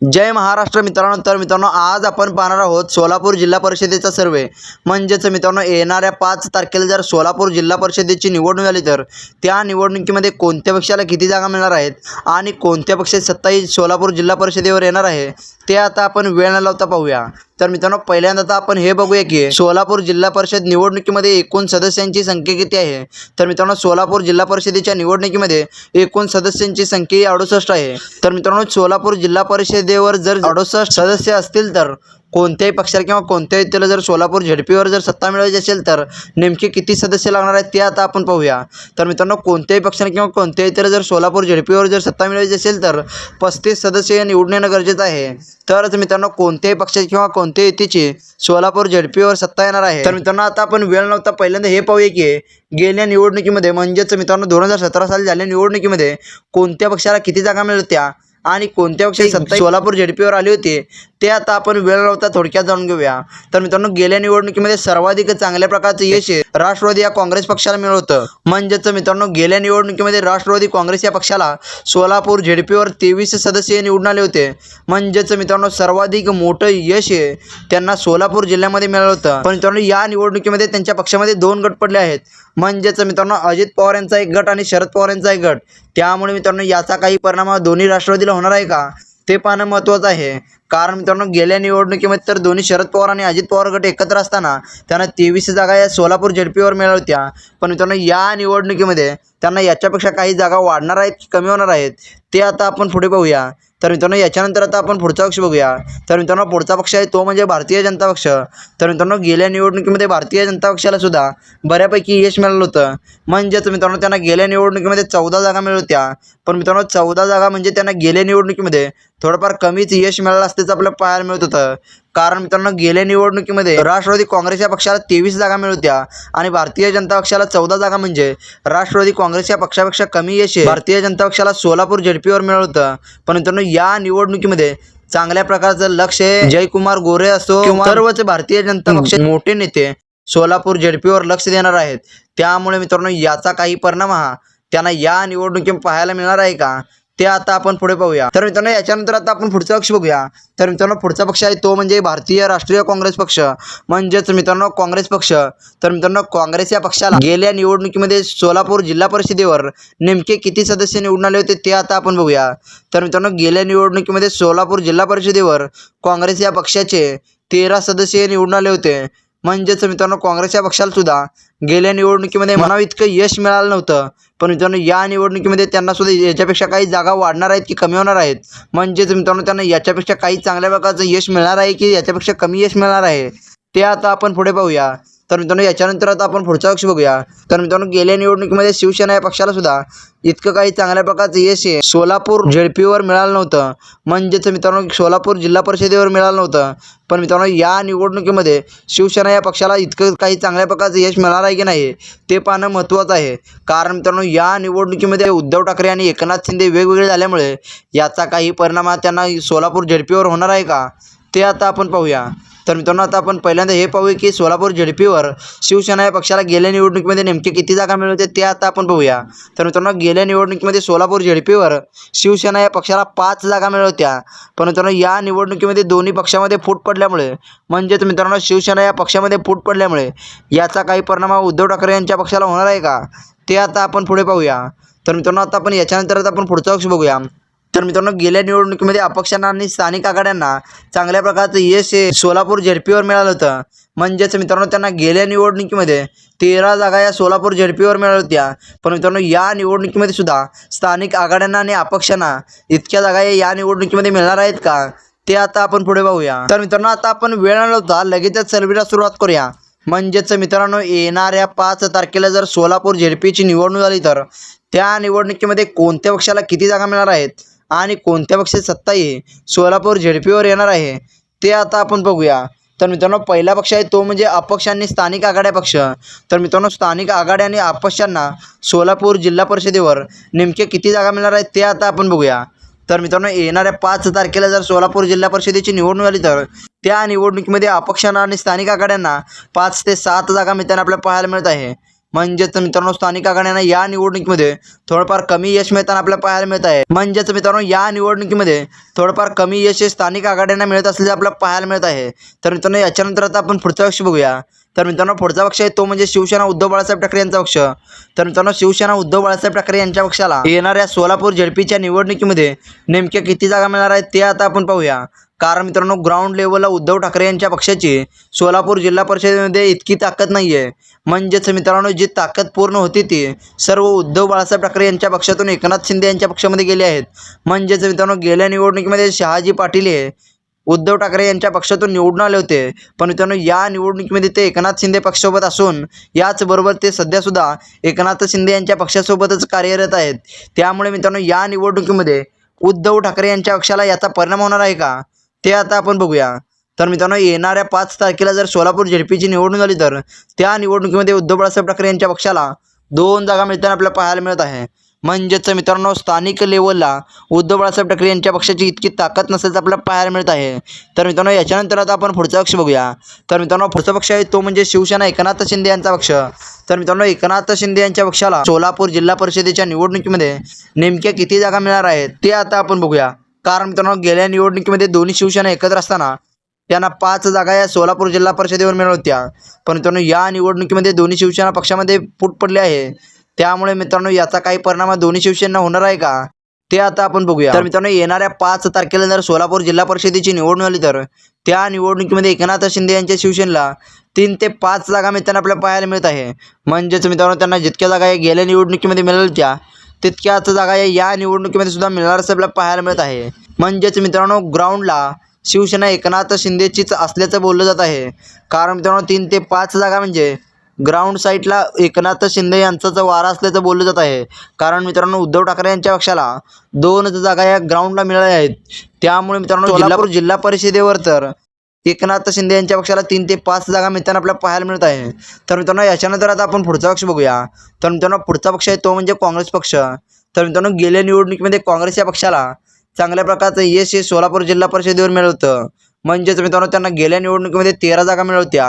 जय महाराष्ट्र मित्रांनो. तर मित्रांनो आज आपण पाहणार आहोत सोलापूर जिल्हा परिषदेचा सर्वे. म्हणजेच मित्रांनो येणाऱ्या पाच तारखेला जर सोलापूर जिल्हा परिषदेची निवडणूक झाली तर त्या निवडणुकीमध्ये कोणत्या पक्षाला किती जागा मिळणार आहेत आणि कोणत्या पक्षाची सत्ताही सोलापूर जिल्हा परिषदेवर येणार आहे ते आता आपण वेळ न लावता पाहूया. तर मित्रांनो पहिल्यांदा तर आपण हे बघूया की सोलापूर जिल्हा परिषद निवडणुकीमध्ये एकूण सदस्यांची संख्या किती आहे? तर मित्रांनो सोलापूर जिल्हा परिषदेच्या निवडणुकीमध्ये एकूण सदस्यांची संख्या अडुसष्ट आहे. तर मित्रांनो सोलापूर जिल्हा परिषदेवर जर अडुसष्ट सदस्य असतील तर कोणत्याही पक्षाला किंवा कोणत्याही व्यक्तीला जर सोलापूर झेडपीवर जर सत्ता मिळवायची असेल तर नेमके किती सदस्य लागणार आहेत ते आता आपण पाहूया. तर मित्रांनो कोणत्याही पक्षाने किंवा कोणत्याही व्यक्तीला जर सोलापूर झेडपीवर जर सत्ता मिळवायची असेल तर पस्तीस सदस्य निवडून येणं गरजेचं आहे. तरच मित्रांनो कोणत्याही पक्षाची किंवा कोणत्याही युतीची सोलापूर झेडपीवर सत्ता येणार आहे. तर मित्रांनो आता आपण वेळ नव्हता पहिल्यांदा हे पाहूया की गेल्या निवडणुकीमध्ये म्हणजेच मित्रांनो दोन हजार सतरा साली झालेल्या निवडणुकीमध्ये कोणत्या पक्षाला किती जागा मिळत्या आणि कोणत्या पक्षाची सत्ता सोलापूर झेडपीवर आली होती ते आता आपण वेळ लावता थोडक्यात जाणून घेऊया. तर मित्रांनो गेल्या निवडणुकीमध्ये सर्वाधिक चांगल्या प्रकारचं यश राष्ट्रवादी या काँग्रेस पक्षाला मिळत होतं. म्हणजेच मित्रांनो गेल्या निवडणुकीमध्ये राष्ट्रवादी काँग्रेस या पक्षाला सोलापूर झेडपीवर तेवीस सदस्य निवडून आले होते. म्हणजेच मित्रांनो सर्वाधिक मोठं यश त्यांना सोलापूर जिल्ह्यामध्ये मिळालं होतं. पण मित्रांनो या निवडणुकीमध्ये त्यांच्या पक्षामध्ये दोन गट पडले आहेत. म्हणजेच मित्रांनो अजित पवार यांचा एक गट आणि शरद पवार यांचा एक गट. त्यामुळे मित्रांनो याचा काही परिणाम दोन्ही राष्ट्रवादीला होणार आहे का? ते पाहणं महत्त्वाचं आहे. कारण मित्रांनो गेल्या निवडणुकीमध्ये तर दोन्ही शरद पवार आणि अजित पवार गट एकत्र असताना त्यांना तेवीस जागा या सोलापूर झेडपीवर मिळाल्या होत्या. पण मित्रांनो या निवडणुकीमध्ये त्यांना याच्यापेक्षा काही जागा वाढणार आहेत की कमी होणार आहेत ते आता आपण पुढे पाहूया. तर मित्रांनो याच्यानंतर आता आपण पुढचा पक्ष बघूया. तर मित्रांनो पुढचा पक्ष आहे तो म्हणजे भारतीय जनता पक्ष. तर मित्रांनो गेल्या निवडणुकीमध्ये भारतीय जनता पक्षाला सुद्धा बऱ्यापैकी यश मिळालं होतं. म्हणजेच मित्रांनो त्यांना गेल्या निवडणुकीमध्ये चौदा जागा मिळत होत्या. पण मित्रांनो चौदा जागा म्हणजे त्यांना गेल्या निवडणुकीमध्ये थोडंफार कमीच यश मिळालं असल्याचं आपल्याला पाहायला मिळत होतं. कारण मित्रांनो गेल्या निवडणुकीमध्ये राष्ट्रवादी काँग्रेस या पक्षाला तेवीस जागा मिळत होत्या आणि भारतीय जनता पक्षाला चौदा जागा म्हणजे राष्ट्रवादी काँग्रेस या पक्षापेक्षा कमी यश भारतीय जनता पक्षाला सोलापूर झेडपीवर मिळत होतं. पण मित्रांनो या निवडणुकीमध्ये चांगल्या प्रकारचं लक्ष हे जयकुमार गोरे असो किंवा सर्वच भारतीय जनता पक्ष मोठे नेते सोलापूर झेडपीवर लक्ष देणार आहेत. त्यामुळे मित्रांनो याचा काही परिणाम हा त्यांना या निवडणुकीत पाहायला मिळणार आहे का? ते आता आपण पुढे पाहूया तर मित्रांनो याच्यानंतर आता आपण पुढचा पक्ष बघूया. तर मित्रांनो पुढचा पक्ष आहे तो म्हणजे भारतीय राष्ट्रीय काँग्रेस पक्ष. म्हणजेच मित्रांनो काँग्रेस पक्ष. तर मित्रांनो काँग्रेस या पक्षाला गेल्या निवडणुकीमध्ये सोलापूर जिल्हा परिषदेवर नेमके किती सदस्य निवडून आले होते ते आता आपण बघूया. तर मित्रांनो गेल्या निवडणुकीमध्ये सोलापूर जिल्हा परिषदेवर काँग्रेस या पक्षाचे तेरा सदस्य निवडून आले होते. म्हणजेच मित्रांनो काँग्रेसच्या पक्षाला सुद्धा गेल्या निवडणुकीमध्ये म्हणावं इतकं यश मिळालं नव्हतं. पण मित्रांनो या निवडणुकीमध्ये त्यांना सुद्धा याच्यापेक्षा काही जागा वाढणार आहेत की कमी होणार आहेत? म्हणजेच मित्रांनो त्यांना याच्यापेक्षा काही चांगल्या प्रकारचं यश मिळणार आहे की याच्यापेक्षा कमी यश मिळणार आहे? ते आता आपण पुढे पाहूया. तर मित्रांनो याच्यानंतर आता आपण पुढचा पक्ष बघूया. तर मित्रांनो गेल्या निवडणुकीमध्ये शिवसेना या पक्षाला सुद्धा इतकं काही चांगल्या प्रकारचं यश हे सोलापूर झेडपीवर मिळालं नव्हतं. म्हणजेच मित्रांनो सोलापूर जिल्हा परिषदेवर मिळालं नव्हतं. पण मित्रांनो या निवडणुकीमध्ये शिवसेना या पक्षाला इतकं काही चांगल्या प्रकारचं यश मिळालं आहे की नाही ते पाहणं महत्त्वाचं आहे. कारण मित्रांनो या निवडणुकीमध्ये उद्धव ठाकरे आणि एकनाथ शिंदे वेगवेगळे झाल्यामुळे याचा काही परिणाम त्यांना सोलापूर झेडपीवर होणार आहे का ते आता आपण पाहूया. तर मित्रांनो आता आपण पहिल्यांदा हे पाहूया की सोलापूर झेडपीवर शिवसेना या पक्षाला गेल्या निवडणुकीमध्ये नेमके किती जागा मिळवते ते आता आपण पाहूया तर मित्रांनो गेल्या निवडणुकीमध्ये सोलापूर झेडपीवर शिवसेना या पक्षाला पाच जागा मिळवत्या पण मित्रांनो या निवडणुकीमध्ये दोन्ही पक्षामध्ये फूट पडल्यामुळे म्हणजेच मित्रांनो शिवसेना या पक्षामध्ये फूट पडल्यामुळे याचा काही परिणाम उद्धव ठाकरे यांच्या पक्षाला होणार आहे का? ते आता आपण पुढे पाहूया. तर मित्रांनो आता आपण याच्यानंतर आता आपण पुढचा पक्ष बघूया. तर मित्रांनो गेल्या निवडणुकीमध्ये अपक्षांना आणि स्थानिक आघाड्यांना चांगल्या प्रकारचं यश हे सोलापूर झेडपीवर मिळालं होतं. म्हणजेच मित्रांनो त्यांना गेल्या निवडणुकीमध्ये तेरा जागा या सोलापूर झेडपीवर मिळाल्या होत्या. पण मित्रांनो या निवडणुकीमध्ये सुद्धा स्थानिक आघाड्यांना आणि अपक्षांना इतक्या जागा या- निवडणुकीमध्ये मिळणार आहेत का? ते आता आपण पुढे पाहूया तर मित्रांनो आता आपण वेळ न होता लगेचच सर्वेला सुरुवात करूया. म्हणजेच मित्रांनो येणाऱ्या पाच तारखेला जर सोलापूर झेडपीची निवडणूक झाली तर त्या निवडणुकीमध्ये कोणत्या पक्षाला किती जागा मिळणार आहेत? आणि कोणत्या पक्षाची सत्ता ही सोलापूर झेडपीवर येणार आहे ते आता आपण बघूया. तर मित्रांनो पहिला पक्ष आहे तो म्हणजे अपक्ष आणि स्थानिक आघाड्या पक्ष. तर मित्रांनो स्थानिक आघाड्या आणि अपक्षांना सोलापूर जिल्हा परिषदेवर नेमके किती जागा मिळणार आहे ते आता आपण बघूया. तर मित्रांनो येणाऱ्या पाच तारखेला जर सोलापूर जिल्हा परिषदेची निवडणूक झाली तर त्या निवडणुकीमध्ये अपक्षांना आणि स्थानिक आघाड्यांना पाच ते सात जागा मिळताना आपल्याला पाहायला मिळत आहे. म्हणजेच मित्रांनो स्थानिक आघाड्यांना या निवडणुकीमध्ये थोडंफार कमी यश मिळताना आपल्याला पाहायला मिळत आहे म्हणजेच मित्रांनो या निवडणुकीमध्ये थोडंफार कमी यश हे स्थानिक आघाड्यांना मिळत असल्याचं आपल्याला पाहायला मिळत आहे. तर मित्रांनो याच्यानंतर आता आपण पुढचा पक्ष बघूया. तर मित्रांनो पुढचा पक्ष आहे तो म्हणजे शिवसेना उद्धव बाळासाहेब ठाकरे यांचा पक्ष. तर मित्रांनो शिवसेना उद्धव बाळासाहेब ठाकरे यांच्या पक्षाला येणाऱ्या सोलापूर झेडपीच्या निवडणुकीमध्ये नेमक्या किती जागा मिळणार आहेत ते आता आपण पाहूया. कारण मित्रांनो ग्राउंड लेवलला उद्धव ठाकरे यांच्या पक्षाची सोलापूर जिल्हा परिषदेमध्ये इतकी ताकद नाही आहे म्हणजेच मित्रांनो जी ताकद पूर्ण होती ती सर्व उद्धव बाळासाहेब ठाकरे यांच्या पक्षातून एकनाथ शिंदे यांच्या पक्षामध्ये गेले आहेत. म्हणजेच मित्रांनो गेल्या निवडणुकीमध्ये शहाजी पाटील हे उद्धव ठाकरे यांच्या पक्षातून निवडून आले होते. पण मित्रांनो या निवडणुकीमध्ये ते एकनाथ शिंदे पक्षासोबत असून याचबरोबर ते सध्यासुद्धा एकनाथ शिंदे यांच्या पक्षासोबतच कार्यरत आहेत. त्यामुळे मित्रांनो या निवडणुकीमध्ये उद्धव ठाकरे यांच्या पक्षाला याचा परिणाम होणार आहे का? ते आता आपण बघूया. तर मित्रांनो येणाऱ्या पाच तारखेला जर सोलापूर झेडपीची निवडणूक झाली तर त्या निवडणुकीमध्ये उद्धव बाळासाहेब ठाकरे यांच्या पक्षाला दोन जागा मिळताना आपल्याला पाहायला मिळत आहे. म्हणजेच मित्रांनो स्थानिक लेवलला उद्धव बाळासाहेब ठाकरे यांच्या पक्षाची इतकी ताकद नसल्याचं आपल्याला पाहायला मिळत आहे. तर मित्रांनो याच्यानंतर आता आपण पुढचा पक्ष बघूया. तर मित्रांनो पुढचा पक्ष आहे तो म्हणजे शिवसेना एकनाथ शिंदे यांचा पक्ष. तर मित्रांनो एकनाथ शिंदे यांच्या पक्षाला सोलापूर जिल्हा परिषदेच्या निवडणुकीमध्ये नेमक्या किती जागा मिळणार आहेत ते आता आपण बघूया. कारण मित्रांनो गेल्या निवडणुकीमध्ये दोन्ही शिवसेना एकत्र असताना त्यांना पाच जागा या सोलापूर जिल्हा परिषदेवर मिळत होत्या. पण मित्रांनो या निवडणुकीमध्ये दोन्ही शिवसेना पक्षामध्ये फूट पडली आहे. त्यामुळे मित्रांनो याचा काही परिणाम दोन्ही शिवसेना होणार आहे का? ते आता आपण बघूया. तर मित्रांनो येणाऱ्या पाच तारखेला जर सोलापूर जिल्हा परिषदेची निवडणूक झाली तर त्या निवडणुकीमध्ये एकनाथ शिंदे यांच्या शिवसेनेला तीन ते पाच जागा मित्रांना आपल्याला पाहायला मिळत आहे. म्हणजेच मित्रांनो त्यांना जितक्या जागा या गेल्या निवडणुकीमध्ये मिळाल्या तितक्याच जागा या निवडणुकीमध्ये सुद्धा मिळणार असं आपल्याला पाहायला मिळत आहे. म्हणजेच मित्रांनो ग्राउंडला शिवसेना एकनाथ शिंदेचीच असल्याचं बोललं जात आहे. कारण मित्रांनो तीन ते पाच जागा म्हणजे ग्राउंड साईडला एकनाथ शिंदे यांचाच वारा असल्याचं बोललं जात आहे. कारण मित्रांनो उद्धव ठाकरे यांच्या पक्षाला दोन जागा या ग्राउंडला मिळाल्या आहेत. त्यामुळे मित्रांनो सोलापूर जिल्हा परिषदेवर तर एकनाथ शिंदे यांच्या पक्षाला तीन ते पाच जागा मिळताना आपल्याला पाहायला मिळत आहे. तर मित्रांनो याच्यानंतर आता आपण पुढचा पक्ष बघूया. तर मित्रांनो पुढचा पक्ष आहे तो म्हणजे काँग्रेस पक्ष. तर मित्रांनो गेल्या निवडणुकीमध्ये काँग्रेस या पक्षाला चांगल्या प्रकारचं यश हे सोलापूर जिल्हा परिषदेवर मिळवतं म्हणजेच मित्रांनो त्यांना गेल्या निवडणुकीमध्ये तेरा जागा मिळवत्या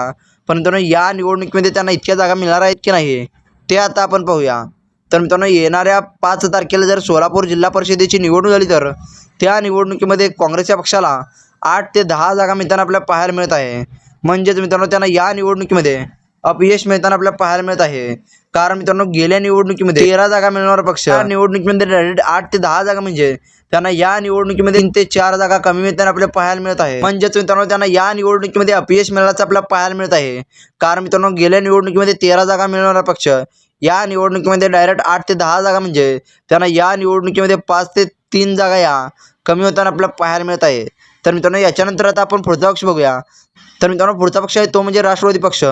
पण मित्रांनो या निवडणुकीमध्ये त्यांना इतक्या जागा मिळणार आहेत की नाही ते आता आपण पाहूया. तर मित्रांनो येणाऱ्या पाच तारखेला जर सोलापूर जिल्हा परिषदेची निवडणूक झाली तर त्या निवडणुकीमध्ये काँग्रेसच्या पक्षाला आठ ते दहा जागा मिळताना आपल्याला पाहायला मिळत आहे. म्हणजेच मित्रांनो त्यांना या निवडणुकीमध्ये अपयश मिळताना आपल्याला पाहायला मिळत आहे. कारण मित्रांनो गेल्या निवडणुकीमध्ये तेरा जागा मिळणारा पक्ष निवडणुकीमध्ये डायरेक्ट आठ ते दहा जागा म्हणजे त्यांना या निवडणुकीमध्ये तीन ते चार जागा कमी मिळताना आपल्याला पाहायला मिळत आहे. म्हणजेच मित्रांनो त्यांना या निवडणुकीमध्ये अपयश मिळाल्याचं आपल्याला पाहायला मिळत आहे. कारण मित्रांनो गेल्या निवडणुकीमध्ये तेरा जागा मिळणारा पक्ष या निवडणुकीमध्ये डायरेक्ट आठ ते दहा जागा म्हणजे त्यांना या निवडणुकीमध्ये पाच ते तीन जागा या कमी होताना आपल्याला पाहायला मिळत आहे. तर मित्रांनो याच्यानंतर आता आपण पुढचा पक्ष बघूया. तर मित्रांनो पुढचा पक्ष आहे तो म्हणजे राष्ट्रवादी पक्ष.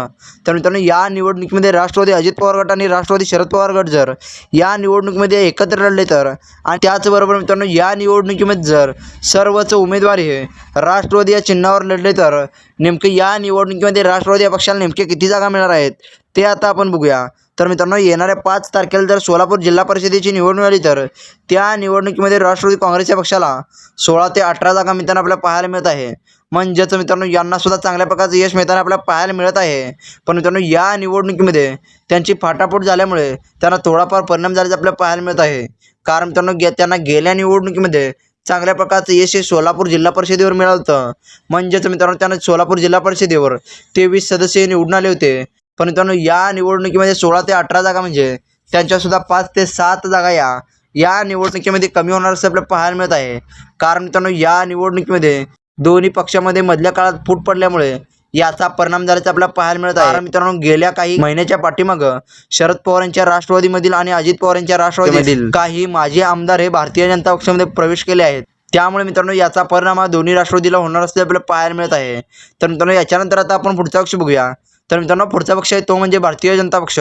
तर मित्रांनो या निवडणुकीमध्ये राष्ट्रवादी अजित पवार गट आणि राष्ट्रवादी शरद पवार गट जर या निवडणुकीमध्ये एकत्र लढले तर आणि त्याचबरोबर मित्रांनो या निवडणुकीमध्ये जर सर्वच उमेदवार हे राष्ट्रवादी या चिन्हावर लढले तर नेमके या निवडणुकीमध्ये राष्ट्रवादी या पक्षाला नेमके किती जागा मिळणार आहेत ते आता आपण बघूया. तर मित्रांनो येणाऱ्या पाच तारखेला जर सोलापूर जिल्हा परिषदेची निवडणूक आली तर त्या निवडणुकीमध्ये राष्ट्रवादी काँग्रेसच्या पक्षाला सोळा ते अठरा जागा मिळताना आपल्याला पाहायला मिळत आहे. म्हणजेच मित्रांनो यांना सुद्धा चांगल्या प्रकारचं यश मिळताना आपल्याला पाहायला मिळत आहे. पण मित्रांनो या निवडणुकीमध्ये त्यांची फाटाफूट झाल्यामुळे त्यांना थोडाफार परिणाम झाल्याचं आपल्याला पाहायला मिळत आहे. कारण मित्रांनो गे त्यांना गेल्या निवडणुकीमध्ये चांगल्या प्रकारचं यश हे सोलापूर जिल्हा परिषदेवर मिळालं होतं. म्हणजेच मित्रांनो त्यांना सोलापूर जिल्हा परिषदेवर तेवीस सदस्य निवडून आले होते. पण मित्रांनो या निवडणुकीमध्ये सोळा ते अठरा जागा म्हणजे त्यांच्यासुद्धा पाच ते सात जागा या. या निवडणुकीमध्ये कमी होणार असं आपल्याला पाहायला मिळत आहे. कारण मित्रांनो या निवडणुकीमध्ये दोन्ही पक्षामध्ये मधल्या काळात फूट पडल्यामुळे याचा परिणाम झाल्याचं आपल्याला पाहायला मिळत आहे. कारण मित्रांनो गेल्या काही महिन्याच्या पाठीमागं शरद पवार यांच्या राष्ट्रवादीमधील आणि अजित पवार यांच्या राष्ट्रवादीमधील काही माजी आमदार हे भारतीय जनता पक्षामध्ये प्रवेश केले आहेत. त्यामुळे मित्रांनो याचा परिणाम हा दोन्ही राष्ट्रवादीला होणार असल्याचं आपल्याला पाहायला मिळत आहे. तर मित्रांनो याच्यानंतर आता आपण पुढचा पक्ष बघूया. तर मित्रांनो पुढचा पक्ष आहे तो म्हणजे भारतीय जनता पक्ष.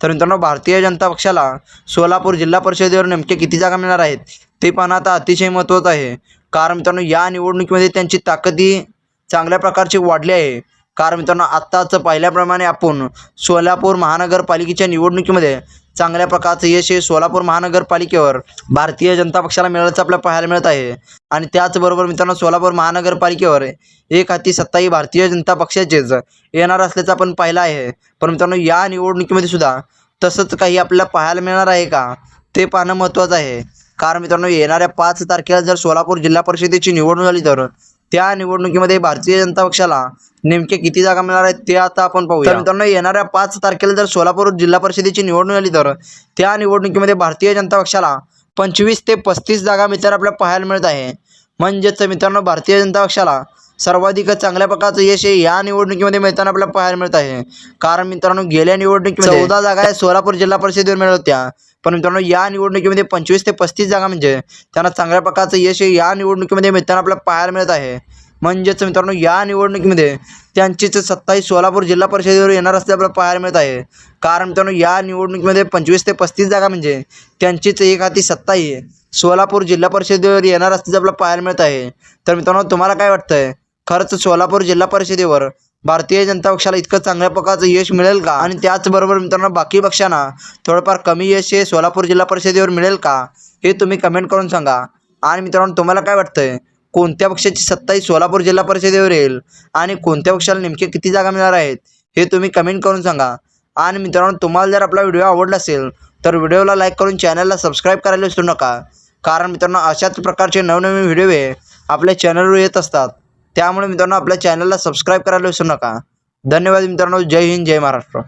तर मित्रांनो भारतीय जनता पक्षाला सोलापूर जिल्हा परिषदेवर नेमके किती जागा मिळणार आहेत ते पाहणं आता अतिशय महत्त्वाचं आहे. कारण मित्रांनो या निवडणुकीमध्ये त्यांची ताकदी चांगल्या प्रकारची वाढली आहे. कारण मित्रांनो आत्ताच पाहिल्याप्रमाणे आपण सोलापूर महानगरपालिकेच्या निवडणुकीमध्ये चांगल्या प्रकारचं यश हे सोलापूर महानगरपालिकेवर भारतीय जनता पक्षाला मिळाल्याचं आपल्याला पाहायला मिळत आहे. आणि त्याचबरोबर मित्रांनो सोलापूर महानगरपालिकेवर एक हाती सत्ताही भारतीय जनता पक्षाचेच येणार असल्याचं आपण पाहिलं आहे. पण मित्रांनो या निवडणुकीमध्ये सुद्धा तसंच काही आपल्याला पाहायला मिळणार आहे का? ते पाहणं महत्त्वाचं आहे. कारण मित्रांनो येणाऱ्या पाच तारखेला जर सोलापूर जिल्हा परिषदेची निवडणूक झाली तर त्या निवडणुकीमध्ये भारतीय जनता पक्षाला नेमके किती जागा मिळणार आहेत ते आता आपण पाहूया. तर मित्रांनो येणाऱ्या पाच तारखेला जर सोलापूर जिल्हा परिषदेची निवडणूक झाली तर त्या निवडणुकीमध्ये भारतीय जनता पक्षाला पंचवीस ते पस्तीस जागा मित्र आपल्याला पाहायला मिळत आहे. म्हणजेच मित्रांनो भारतीय जनता पक्षाला सर्वाधिक चांगल्या प्रकारचं यश हे या निवडणुकीमध्ये मिळताना आपल्याला पाहायला मिळत आहे. कारण मित्रांनो गेल्या निवडणुकीमध्ये चौदा जागा या सोलापूर जिल्हा परिषदेवर मिळत होत्या. पण मित्रांनो या निवडणुकीमध्ये पंचवीस ते पस्तीस जागा म्हणजे त्यांना चांगल्या प्रकारचं यश हे या निवडणुकीमध्ये मिळताना आपल्याला पाहायला मिळत आहे. म्हणजेच मित्रांनो या निवडणुकीमध्ये त्यांचीच सत्ता ही सोलापूर जिल्हा परिषदेवर येणार असते आपल्याला पाहायला मिळत आहे. कारण मित्रांनो या निवडणुकीमध्ये पंचवीस ते पस्तीस जागा म्हणजे त्यांचीच एक हाती सत्ता ही सोलापूर जिल्हा परिषदेवर येणार असल्याचं आपल्याला पाहायला मिळत आहे. तर मित्रांनो तुम्हाला काय वाटतंय? खरंच सोलापूर जिल्हा परिषदेवर भारतीय जनता पक्षाला इतकं चांगल्या प्रकारचं यश मिळेल का? आणि त्याचबरोबर मित्रांनो बाकी पक्षांना थोडंफार कमी यश हे सोलापूर जिल्हा परिषदेवर मिळेल का? हे तुम्ही कमेंट करून सांगा. आणि मित्रांनो तुम्हाला काय वाटतंय? कोणत्या पक्षाची सत्ता ही सोलापूर जिल्हा परिषदेवर येईल? आणि कोणत्या पक्षाला नेमके किती जागा मिळणार आहेत? हे तुम्ही कमेंट करून सांगा. आणि मित्रांनो तुम्हाला जर आपला व्हिडिओ आवडला असेल तर व्हिडिओला लाईक करून चॅनलला सबस्क्राईब करायला विसरू नका. कारण मित्रांनो अशाच प्रकारचे नवनवीन व्हिडिओ हे आपल्या चॅनलवर येत असतात. त्यामुळे मित्रांनो आपल्या चॅनलला सबस्क्राईब करायला विसरू नका. धन्यवाद मित्रांनो. जय हिंद जय महाराष्ट्र.